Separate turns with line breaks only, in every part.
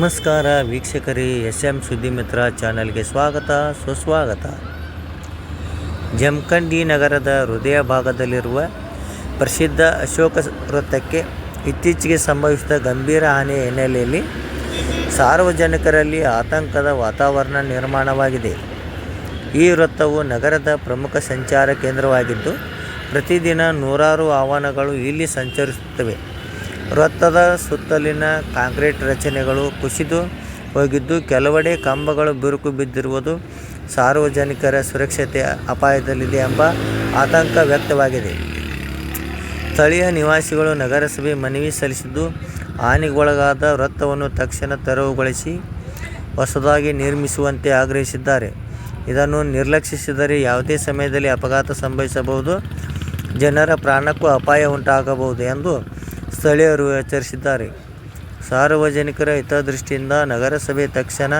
ನಮಸ್ಕಾರ ವೀಕ್ಷಕರೇ S M ಸುದ್ದಿ ಮಿತ್ರ ಚಾನಲ್ಗೆ ಸ್ವಾಗತ, ಸುಸ್ವಾಗತ. ಜಮಖಂಡಿ ನಗರದ ಹೃದಯ ಭಾಗದಲ್ಲಿರುವ ಪ್ರಸಿದ್ಧ ಅಶೋಕ ವೃತ್ತಕ್ಕೆ ಇತ್ತೀಚೆಗೆ ಸಂಭವಿಸಿದ ಗಂಭೀರ ಹಾನಿಯ ಹಿನ್ನೆಲೆಯಲ್ಲಿ ಸಾರ್ವಜನಿಕರಲ್ಲಿ ಆತಂಕದ ವಾತಾವರಣ ನಿರ್ಮಾಣವಾಗಿದೆ. ಈ ವೃತ್ತವು ನಗರದ ಪ್ರಮುಖ ಸಂಚಾರ ಕೇಂದ್ರವಾಗಿದ್ದು, ಪ್ರತಿದಿನ ನೂರಾರು ವಾಹನಗಳು ಇಲ್ಲಿ ಸಂಚರಿಸುತ್ತವೆ. ವೃತ್ತದ ಸುತ್ತಲಿನ ಕಾಂಕ್ರೀಟ್ ರಚನೆಗಳು ಕುಸಿದು ಹೋಗಿದ್ದು ಕೆಲವೆಡೆ ಕಂಬಗಳು ಬಿರುಕು ಬಿದ್ದಿರುವುದು ಸಾರ್ವಜನಿಕರ ಸುರಕ್ಷತೆ ಅಪಾಯದಲ್ಲಿದೆ ಎಂಬ ಆತಂಕ ವ್ಯಕ್ತವಾಗಿದೆ. ಸ್ಥಳೀಯ ನಿವಾಸಿಗಳು ನಗರಸಭೆ ಮನವಿ ಸಲ್ಲಿಸಿದ್ದು, ಹಾನಿಗೊಳಗಾದ ವೃತ್ತವನ್ನು ತಕ್ಷಣ ತೆರವುಗೊಳಿಸಿ ಹೊಸದಾಗಿ ನಿರ್ಮಿಸುವಂತೆ ಆಗ್ರಹಿಸಿದ್ದಾರೆ. ಇದನ್ನು ನಿರ್ಲಕ್ಷಿಸಿದರೆ ಯಾವುದೇ ಸಮಯದಲ್ಲಿ ಅಪಘಾತ ಸಂಭವಿಸಬಹುದು. ಜನರ ಪ್ರಾಣಕ್ಕೂ ಅಪಾಯ ಉಂಟಾಗಬಹುದು ಎಂದು ಸ್ಥಳೀಯರು ಎಚ್ಚರಿಸಿದ್ದಾರೆ. ಸಾರ್ವಜನಿಕರ ಹಿತದೃಷ್ಟಿಯಿಂದ ನಗರಸಭೆ ತಕ್ಷಣ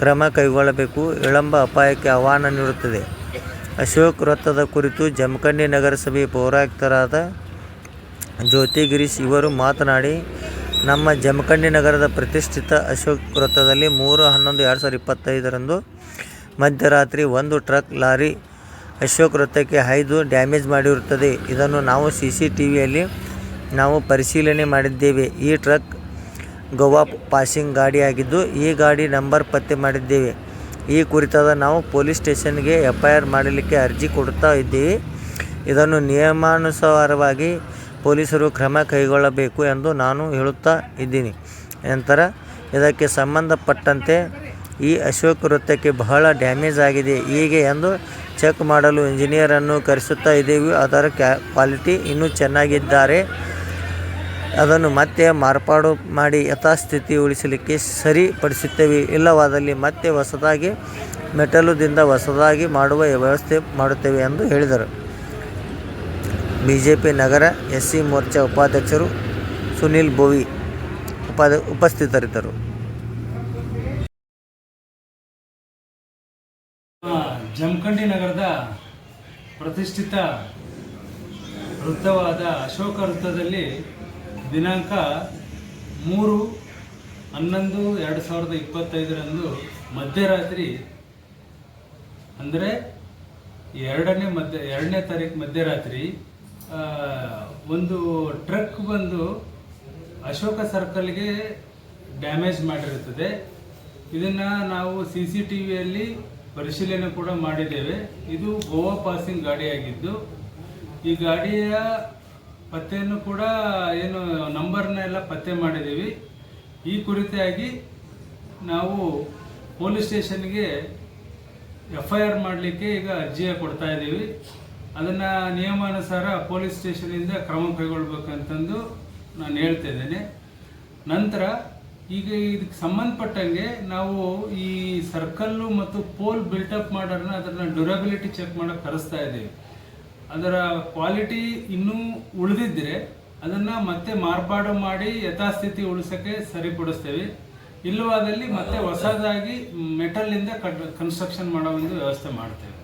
ಕ್ರಮ ಕೈಗೊಳ್ಳಬೇಕು ವಿಳಂಬ ಅಪಾಯಕ್ಕೆ ಆಹ್ವಾನ ನೀಡುತ್ತದೆ. ಅಶೋಕ್ ವೃತ್ತದ ಕುರಿತು ಜಮಖಂಡಿ ನಗರಸಭೆ ಪೌರಾಯುಕ್ತರಾದ ಜ್ಯೋತಿ ಗಿರೀಶ್ ಇವರು ಮಾತನಾಡಿ, ನಮ್ಮ ಜಮಖಂಡಿ ನಗರದ ಪ್ರತಿಷ್ಠಿತ ಅಶೋಕ್ ವೃತ್ತದಲ್ಲಿ ಮೂರು, ಹನ್ನೊಂದು, ಎರಡು ಸಾವಿರದ ಇಪ್ಪತ್ತೈದರಂದು ಮಧ್ಯರಾತ್ರಿ ಒಂದು ಟ್ರಕ್ ಲಾರಿ ಅಶೋಕ್ ವೃತ್ತಕ್ಕೆ ಹಾಯ್ದು ಡ್ಯಾಮೇಜ್ ಮಾಡಿರುತ್ತದೆ. ಇದನ್ನು ನಾವು ಸಿ ಸಿ ಟಿ ವಿಯಲ್ಲಿ ನಾವು ಪರಿಶೀಲನೆ ಮಾಡಿದ್ದೇವೆ. ಈ ಟ್ರಕ್ ಗೋವಾ ಪಾಸಿಂಗ್ ಗಾಡಿಯಾಗಿದ್ದು, ಈ ಗಾಡಿ ನಂಬರ್ ಪತ್ತೆ ಮಾಡಿದ್ದೇವೆ. ಈ ಕುರಿತಾದ ನಾವು ಪೊಲೀಸ್ ಸ್ಟೇಷನ್ಗೆ ಎಫ್ ಐ ಆರ್ ಮಾಡಲಿಕ್ಕೆ ಅರ್ಜಿ ಕೊಡುತ್ತಾ ಇದ್ದೀವಿ. ಇದನ್ನು ನಿಯಮಾನುಸಾರವಾಗಿ ಪೊಲೀಸರು ಕ್ರಮ ಕೈಗೊಳ್ಳಬೇಕು ಎಂದು ನಾನು ಹೇಳುತ್ತಾ ಇದ್ದೀನಿ. ನಂತರ ಇದಕ್ಕೆ ಸಂಬಂಧಪಟ್ಟಂತೆ ಈ ಅಶೋಕ್ ವೃತ್ತಕ್ಕೆ ಬಹಳ ಡ್ಯಾಮೇಜ್ ಆಗಿದೆ. ಹೀಗೆ ಎಂದು ಚೆಕ್ ಮಾಡಲು ಇಂಜಿನಿಯರನ್ನು ಕರೆಸುತ್ತಾ ಇದ್ದೀವಿ. ಅದರ ಕ್ವಾಲಿಟಿ ಇನ್ನೂ ಚೆನ್ನಾಗಿದ್ದಾರೆ. ಅದನ್ನು ಮತ್ತೆ ಮಾರ್ಪಾಡು ಮಾಡಿ ಯಥಾಸ್ಥಿತಿ ಉಳಿಸಲಿಕ್ಕೆ ಸರಿಪಡಿಸುತ್ತೇವೆ. ಇಲ್ಲವಾದಲ್ಲಿ ಮತ್ತೆ ಹೊಸದಾಗಿ, ಮೆಟಲುದಿಂದ ಹೊಸದಾಗಿ ಮಾಡುವ ವ್ಯವಸ್ಥೆ ಮಾಡುತ್ತೇವೆ ಎಂದು ಹೇಳಿದರು. ಬಿ ಜೆ ಪಿ ನಗರ ಎಸ್ ಸಿ ಮೋರ್ಚಾ ಉಪಾಧ್ಯಕ್ಷರು ಸುನಿಲ್ ಬೋವಿ ಉಪಾಧ್ಯ ಉಪಸ್ಥಿತರಿದ್ದರು.
ಜಮಖಂಡಿ ನಗರದ ಪ್ರತಿಷ್ಠಿತ ವೃತ್ತವಾದ ಅಶೋಕ ವೃತ್ತದಲ್ಲಿ ದಿನಾಂಕ ಮೂರು ಹನ್ನೊಂದು ಎರಡು ಸಾವಿರದ ಇಪ್ಪತ್ತೈದರಂದು ಮಧ್ಯರಾತ್ರಿ, ಅಂದರೆ ಎರಡನೇ ಮಧ್ಯ, ಎರಡನೇ ತಾರೀಕು ಮಧ್ಯರಾತ್ರಿ ಒಂದು ಟ್ರಕ್ ಬಂದು ಅಶೋಕ ಸರ್ಕಲ್ಗೆ ಡ್ಯಾಮೇಜ್ ಮಾಡಿರುತ್ತದೆ. ಇದನ್ನು ನಾವು ಸಿ ಸಿ ಟಿ ವಿಯಲ್ಲಿ ಪರಿಶೀಲನೆ ಕೂಡ ಮಾಡಿದ್ದೇವೆ. ಇದು ಗೋವಾ ಪಾಸಿಂಗ್ ಗಾಡಿಯಾಗಿದ್ದು, ಈ ಗಾಡಿಯ ಪತ್ತೆಯನ್ನು ಕೂಡ ಏನು ನಂಬರ್ನ ಎಲ್ಲ ಪತ್ತೆ ಮಾಡಿದ್ದೀವಿ. ಈ ಕುರಿತಾಗಿ ನಾವು ಪೊಲೀಸ್ ಸ್ಟೇಷನ್ಗೆ ಎಫ್ ಐ ಆರ್ ಮಾಡಲಿಕ್ಕೆ ಈಗ ಅರ್ಜಿಯ ಕೊಡ್ತಾ ಇದ್ದೀವಿ. ಅದನ್ನು ನಿಯಮಾನುಸಾರ ಪೊಲೀಸ್ ಸ್ಟೇಷನಿಂದ ಕ್ರಮ ಕೈಗೊಳ್ಬೇಕಂತಂದು ನಾನು ಹೇಳ್ತಾ ಇದ್ದೇನೆ. ನಂತರ ಈಗ ಇದಕ್ಕೆ ಸಂಬಂಧಪಟ್ಟಂಗೆ ನಾವು ಈ ಸರ್ಕಲ್ಲು ಮತ್ತು ಪೋಲ್ ಬಿಲ್ಟಪ್ ಮಾಡೋರ್ನ ಅದನ್ನು ಡ್ಯೂರಬಿಲಿಟಿ ಚೆಕ್ ಮಾಡೋಕ್ಕೆ ಕರೆಸ್ತಾ ಇದ್ದೀವಿ. ಅದರ ಕ್ವಾಲಿಟಿ ಇನ್ನೂ ಉಳಿದಿದ್ದರೆ ಅದನ್ನ ಮತ್ತೆ ಮಾರ್ಪಾಡು ಮಾಡಿ ಯಥಾಸ್ಥಿತಿ ಉಳಿಸೋಕ್ಕೆ ಸರಿಪಡಿಸ್ತೇವೆ. ಇಲ್ಲವಾದಲ್ಲಿ ಮತ್ತೆ ಹೊಸದಾಗಿ ಮೆಟಲ್ ಇಂದ ಕನ್ಸ್ಟ್ರಕ್ಷನ್ ಮಾಡೋ ಒಂದು ವ್ಯವಸ್ಥೆ ಮಾಡ್ತೇವೆ.